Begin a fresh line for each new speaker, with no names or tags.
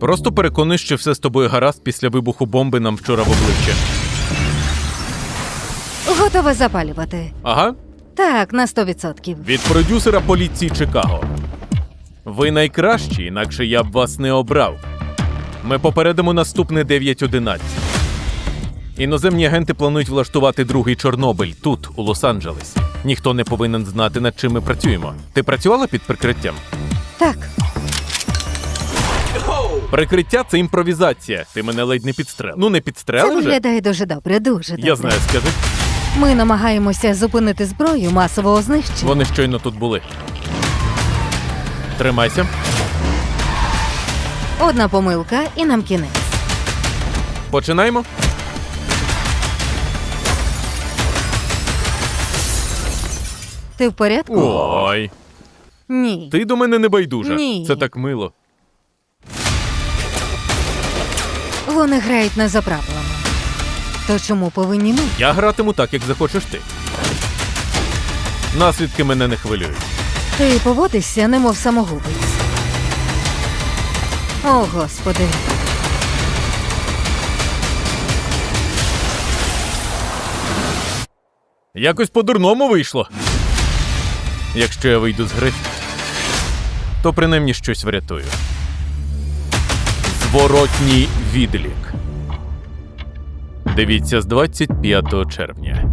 Просто переконуй, що все з тобою гаразд після вибуху бомби нам вчора в обличчя.
Готова запалювати.
Ага,
Так, на 100%.
від продюсера поліції Чикаго. Ви найкращі, інакше я б вас не обрав. Ми попередимо наступне 9.11. Іноземні агенти планують влаштувати другий Чорнобиль тут, у Лос-Анджелесі. Ніхто не повинен знати, над чим ми працюємо. Ти працювала під прикриттям?
Так,
Прикриття це імпровізація. Ти мене ледь не підстрелив. Ну не
це
підстрелив вже?
виглядає дуже добре, дуже добре.
Я знаю, скажи.
Ми намагаємося зупинити зброю масового знищення.
Вони щойно тут були. Тримайся.
Одна помилка і нам кінець.
Починаємо.
Ти в порядку?
Ой.
Ні.
Ти до мене не байдужа.
Ні.
Це так мило.
Вони грають не за правилами. То чому повинні ми?
Я гратиму так, як захочеш ти. Наслідки мене не хвилюють.
Ти поводишся, немов самогубець. О, господи.
Якось по-дурному вийшло. Якщо я вийду з гри, то принаймні щось врятую. Зворотній відлік. Дивіться з 25 червня.